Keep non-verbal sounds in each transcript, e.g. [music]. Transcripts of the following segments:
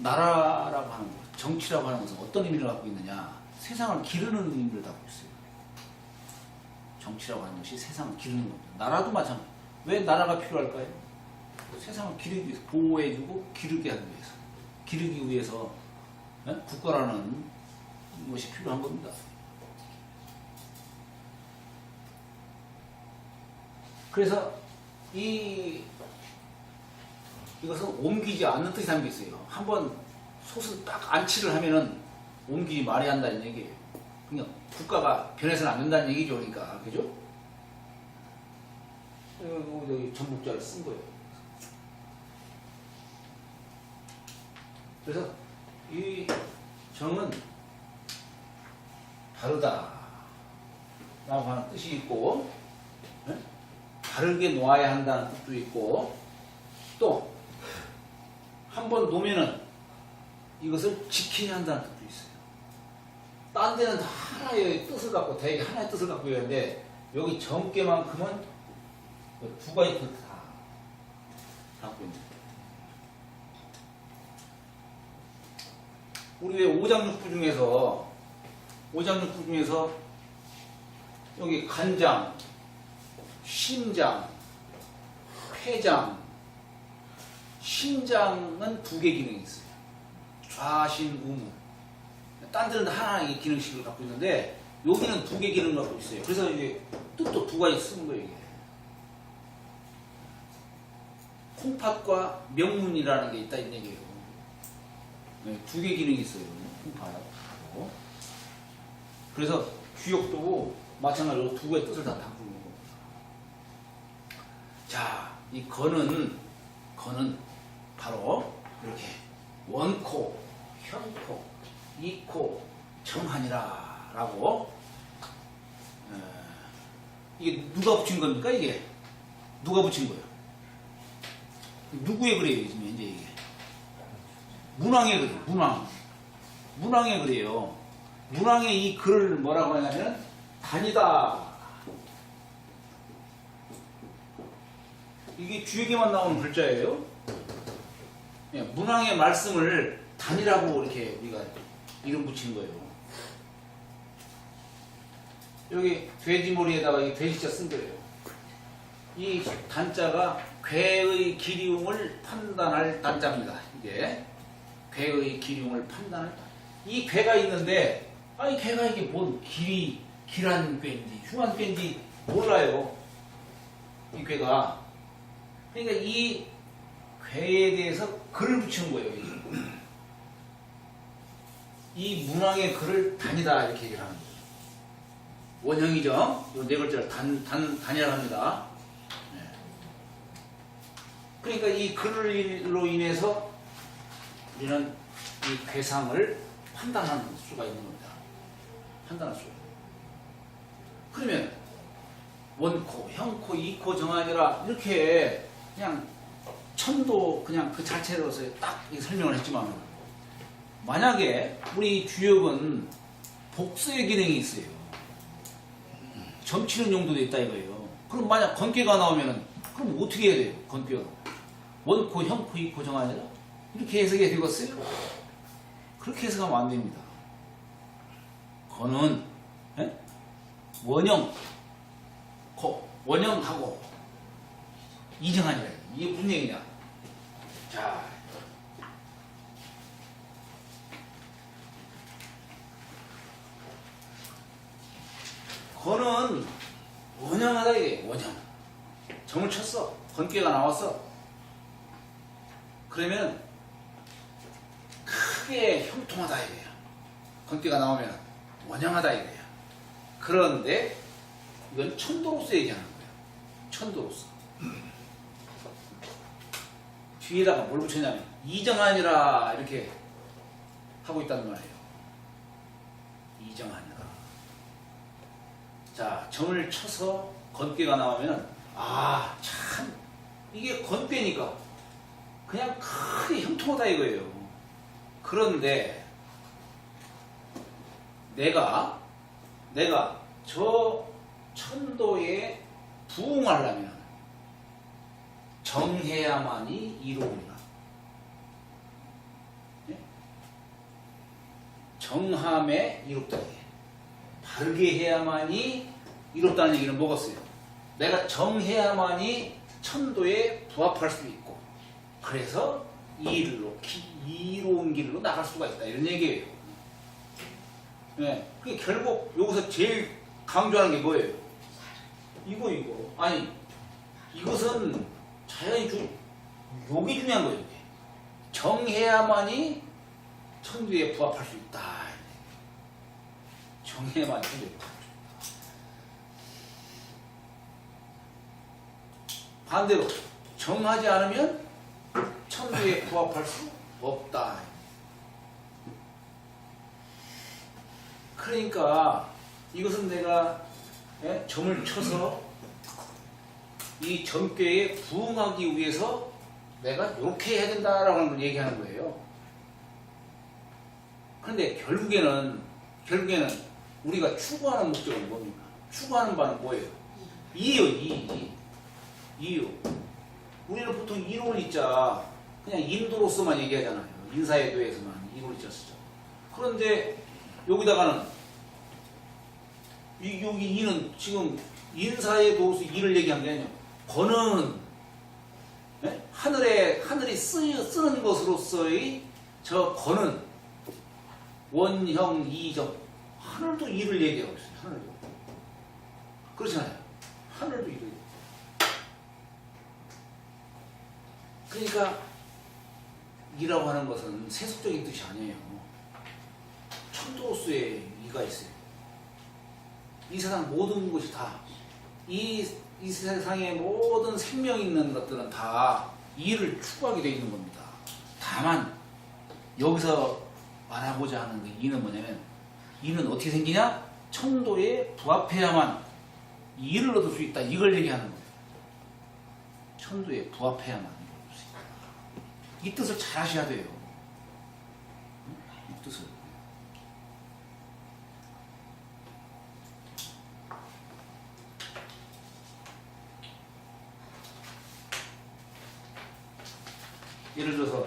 나라라고 하는 것, 정치라고 하는 것은 어떤 의미를 갖고 있느냐? 세상을 기르는 의미를 갖고 있어요. 정치라고 하는 것이 세상을 기르는 겁니다. 나라도 마찬가지. 왜 나라가 필요할까요? 세상을 기르기 위해서, 보호해주고 기르게 하기 위해서. 기르기 위해서 예? 국가라는 것이 필요한 겁니다. 그래서 이 이것은 옮기지 않는 뜻이 담겨 있어요. 한번 솥을 딱 안치를 하면은 옮기지 말아야 한다는 얘기예요. 그러니까 국가가 변해서는 안 된다는 얘기죠. 그러니까 그죠? 여기, 여기 전북자를 쓴 거예요. 그래서 이 정은 다르다 라고 하는 뜻이 있고 예? 다르게 놓아야 한다는 뜻도 있고 또 한번 놓으면은 이것을 지켜야 한다는 뜻도 있어요. 딴 데는 다 하나의 뜻을 갖고 대개 하나의 뜻을 갖고 있는데 여기 정계만큼은 두 가지 뜻을 다 갖고 있는. 우리 왜 오장육부 중에서 오장육부 중에서 여기 간장, 심장, 폐장, 심장은 두 개 기능이 있어요. 좌신, 우문. 딴 데는 하나의 기능식을 갖고 있는데 여기는 두 개 기능을 갖고 있어요. 그래서 이게 뜻도 두 가지 쓰는 거예요. 이게. 콩팥과 명문이라는 게 있다 이 얘기예요. 네, 두개 기능이 있어요. 콩팥하고. 그래서 귀역도 마찬가지로 두 개의 뜻을 다 담고 있는 겁니다. 자, 이 건은 건은 바로 이렇게 원코, 현코, 이코, 정한이라라고 에, 이게 누가 붙인 겁니까 이게? 누가 붙인 거예요? 누구의 지금 이제 이게? 문왕의 글이에요 문왕. 문왕의 글이에요. 문왕의 이 글을 뭐라고 하냐면 단이다. 이게 주역에만 나오는 글자예요. 예, 문왕의 말씀을 단이라고 이렇게 우리가 이름 붙인 거예요. 여기 돼지머리에다가 이 돼지자 쓴 거예요. 이 단자가 괴의 기리움을 판단할 단자입니다. 이게 괴의 기리움을 판단할 단. 이 괴가 있는데 아이 괴가 이게 뭔 길이 길한 괴인지 흉한 괴인지 몰라요. 이 괴가 그러니까 이 괴에 대해서 글을 붙이는 거예요. 이 문왕의 글을 단이다 이렇게 얘기를 하는 거예요. 원형이죠. 이 네 글자를 단, 단, 단이라고 합니다. 네. 그러니까 이 글로 인해서 우리는 이 괴상을 판단할 수가 있는 겁니다. 판단할 수가 그러면 원코, 형코, 이코 정하니라 이렇게 그냥 천도 그냥 그 자체로서 딱 설명을 했지만 만약에 우리 주역은 복수의 기능이 있어요. 점치는 용도도 있다 이거예요. 그럼 만약 건괴가 나오면은 그럼 어떻게 해야 돼요? 건괴가 원코, 형코, 이코 정하니라 이렇게 해석이 되겠어요? 그렇게 해석하면 안 됩니다. 건은 예? 원형, 코, 원형하고 이정하니라. 이게 무슨 얘기냐? 자. 건은 원형하다 이게 원형. 정을 쳤어. 건깨가 나왔어. 그러면 크게 형통하다 이거야. 건깨가 나오면 원형하다 이거야. 그런데 이건 천도로서 얘기하는 거야. 천도로서. 뒤에다가 뭘 붙였냐면 이정한이라 이렇게 하고 있단 말이에요. 이정한이라. 자, 점을 쳐서 건깨가 나오면 아, 참 이게 건깨니까 그냥 크게 형통하다 이거예요. 그런데 내가 내가 저 천도에 부응하려면 정해야만이 이루어지나. 예? 정함에 이롭다. 바르게 해야만이 이롭다는 얘기는 먹었어요. 내가 정해야만이 천도에 부합할 수 있고, 그래서 이 일로, 기- 이로운 길로 나갈 수가 있다. 이런 얘기예요. 네. 그게 결국 여기서 제일 강조하는 게 뭐예요? 이거, 이거. 아니, 이것은 자연이 주, 요게 중요한 거예요. 이게. 정해야만이 천도에 부합할 수 있다. 정해야만 천도에 부합할 수 있다. 반대로 정하지 않으면 천도에 부합할 수 없다. 그러니까 이것은 내가 예? 점을 쳐서 이 점괘에 부응하기 위해서 내가 이렇게 해야 된다라고 걸 얘기하는 거예요. 그런데 결국에는 결국에는 우리가 추구하는 목적은 뭡니까? 추구하는 바는 뭐예요? 이요, 이, 이. 이요. 우리는 보통 이론을 있자 그냥 인도로서만 얘기하잖아요. 인사에 대해서만 이론을 있자 쓰죠. 그런데 여기다가는 이, 여기 이는 지금 인사에 도서 이를 얘기한 게 아니에요. 거는 예? 하늘에 하늘이 쓰, 쓰는 것으로서의 저 거는 원형 이정 하늘도 이를 얘기하고 있어요. 하늘도 그렇잖아요. 하늘도 이를 그러니까 이라고 하는 것은 세속적인 뜻이 아니에요. 천도로서의 이가 있어요. 이 세상 모든 것이 다, 이, 이 세상의 모든 생명 있는 것들은 다 이를 추구하게 되어 있는 겁니다. 다만, 여기서 말하고자 하는 그 이는 뭐냐면, 이는 어떻게 생기냐? 천도에 부합해야만 이를 얻을 수 있다. 이걸 얘기하는 거예요. 천도에 부합해야만 얻을 수 있다. 이 뜻을 잘 하셔야 돼요. 응? 이 뜻을. 예를 들어서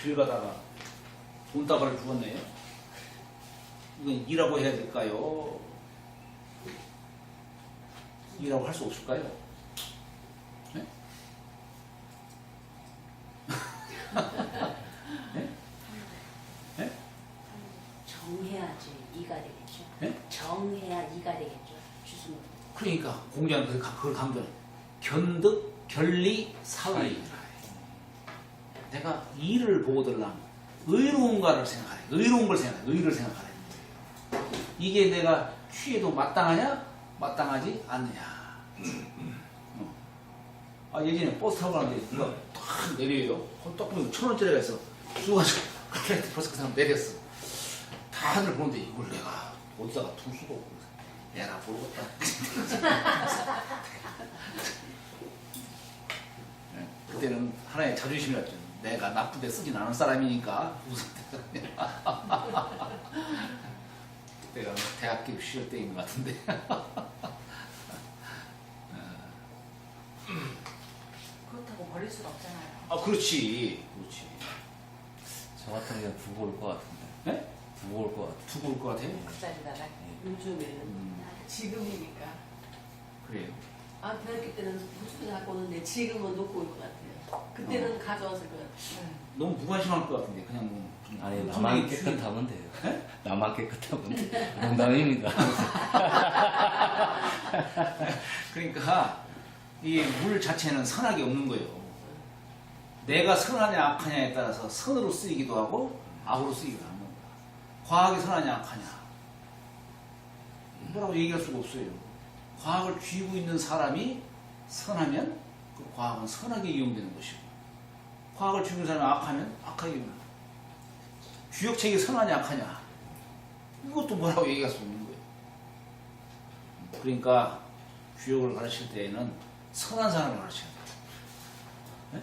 길 가다가 돈다발을 주었네요. 이건 이라고 해야 될까요? 이라고 할 수 없을까요? [laughs] 네? 네? 정해야지 이가 되겠죠. 네? 정해야 이가 되겠죠. 주승. 그러니까 공자는 그걸 강조해. 견득, 결리, 사의. 내가 이를 보고들랑 의로운가를 생각하래. 의로운 걸 생각해. 의를 생각하래. 이게 내가 취해도 마땅하냐? 마땅하지 않느냐. 어. 아, 예전에 버스 타고 가는데 누가 탁 내려요. 딱 보면 천 원짜리가 있어. 쑥가지고 그래 벌써 그 사람 내렸어. 다들 보는데 이걸 내가 어디다가 둘 수가 없고 얘나 모르겠다. [laughs] 네, 그때는 하나의 자존심이었죠. 내가 나쁘게 쓰진 않은 사람이니까 무슨 그때가 대학교 시절 때인 것 같은데. 그렇다고 버릴 수가 없잖아요. 아 그렇지, 그렇지. 저 같은 경우 두고 올 것 같은데. 네? 두고 올 것 같아. 두고 올 것 같아요. 극자리다가 요즘에는 음, 지금이니까. 그래요. 아 대학교 때는 무슨 갖고 오는데 지금은 놓고 올 것 같아요. 그때는 가져왔을 것 같아요. 너무 무관심할 것 같은데 그냥 뭐좀 아니 엄청나게 나만 취- 깨끗하면 돼요. 나만 깨끗하면 돼. [laughs] 농담입니다. [laughs] 그러니까 이 물 자체는 선악이 없는 거예요. 내가 선하냐 악하냐에 따라서 선으로 쓰이기도 하고 악으로 쓰이기도 하는 거야. 과학이 선하냐 악하냐 뭐라고 얘기할 수가 없어요. 과학을 쥐고 있는 사람이 선하면 그 과학은 선하게 이용되는 것이고 쥐고 있는 사람이 악하면 악하게. 주역책이 선하냐 악하냐 이것도 뭐라고 얘기할 수 없는 거예요. 그러니까 주역을 가르칠 때에는 선한 사람을 가르쳐야 돼요. 네?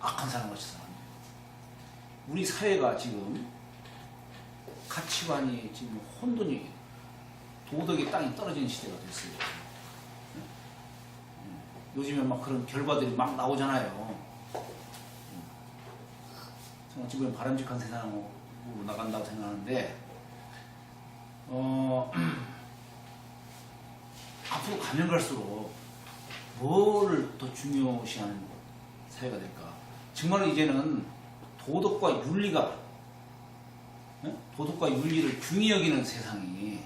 악한 사람을 가르쳐서는 안 돼요. 우리 사회가 지금 가치관이 지금 혼돈이 도덕의 땅이 떨어지는 시대가 됐어요. 네? 음, 요즘에 막 그런 결과들이 막 나오잖아요. 음. 정말 지금 바람직한 세상 나간다고 생각하는데 어, [clears throat] 앞으로 가면 갈수록 뭐를 더 중요시하는 사회가 될까? 정말 이제는 도덕과 윤리가 예? 도덕과 윤리를 중히 여기는 세상이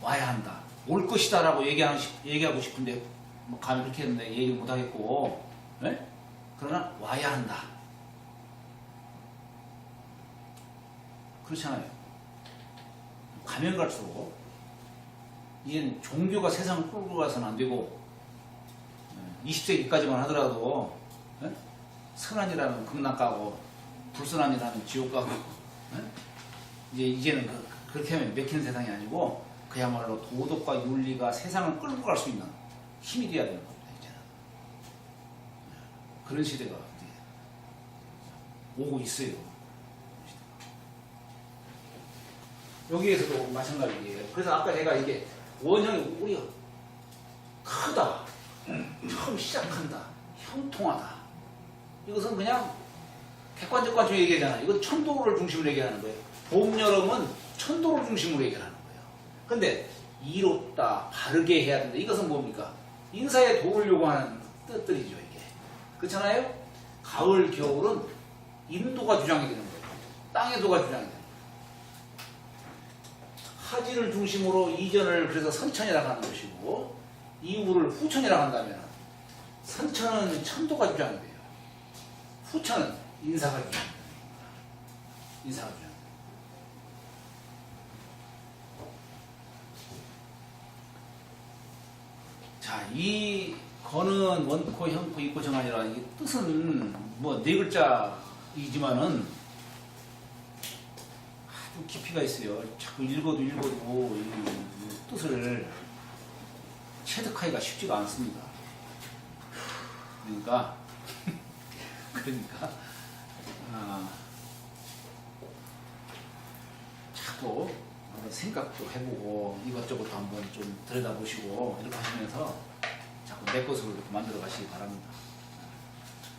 와야 한다. 올 것이다 라고 얘기하고, 싶, 얘기하고 싶은데 뭐 감히 그렇게 했는데 얘기 못 하겠고 예? 그러나 와야 한다. 그렇잖아요. 가면 갈수록 이젠 종교가 세상을 끌고 가서는 안 되고 20세기까지만 하더라도 예? 선한이라는 극락가고 불선한이라는 지옥가고 예? 이제 이제는 그, 그렇게 하면 맥히는 세상이 아니고 그야말로 도덕과 윤리가 세상을 끌고 갈 수 있는 힘이 돼야 되는 겁니다 이제는 예. 그런 시대가 오고 있어요. 여기에서도 마찬가지예요. 그래서 아까 제가 이게 원형이 우리가 크다, 처음 시작한다, 형통하다. 이것은 그냥 객관적관적 얘기잖아요. 이건 천도를 중심으로 얘기하는 거예요. 봄, 여름은 천도를 중심으로 얘기하는 거예요. 근데 이롭다, 바르게 해야 된다. 이것은 뭡니까? 인사에 도를 요구하는 뜻들이죠, 이게. 그렇잖아요? 가을, 겨울은 인도가 주장이 되는 거예요. 땅의 도가 주장이 되는 거예요. 하지를 중심으로 이전을 그래서 선천이라고 하는 것이고 이후를 후천이라고 한다면 선천은 천도가 주장이 돼요. 후천은 인사가 주장이. 인사가 주장. 자, 이 거는 원코, 형코, 입코, 정한이라 이 뜻은 뭐 네 글자이지만은 아주 깊이가 있어요. 자꾸 읽어도 읽어도 이, 이 뜻을 체득하기가 쉽지가 않습니다. 그러니까 [laughs] 그러니까 아, 자꾸 한번 생각도 해보고 이것저것 한번 좀 들여다보시고 이렇게 하시면서 자꾸 내 것으로 이렇게 만들어 가시기 바랍니다.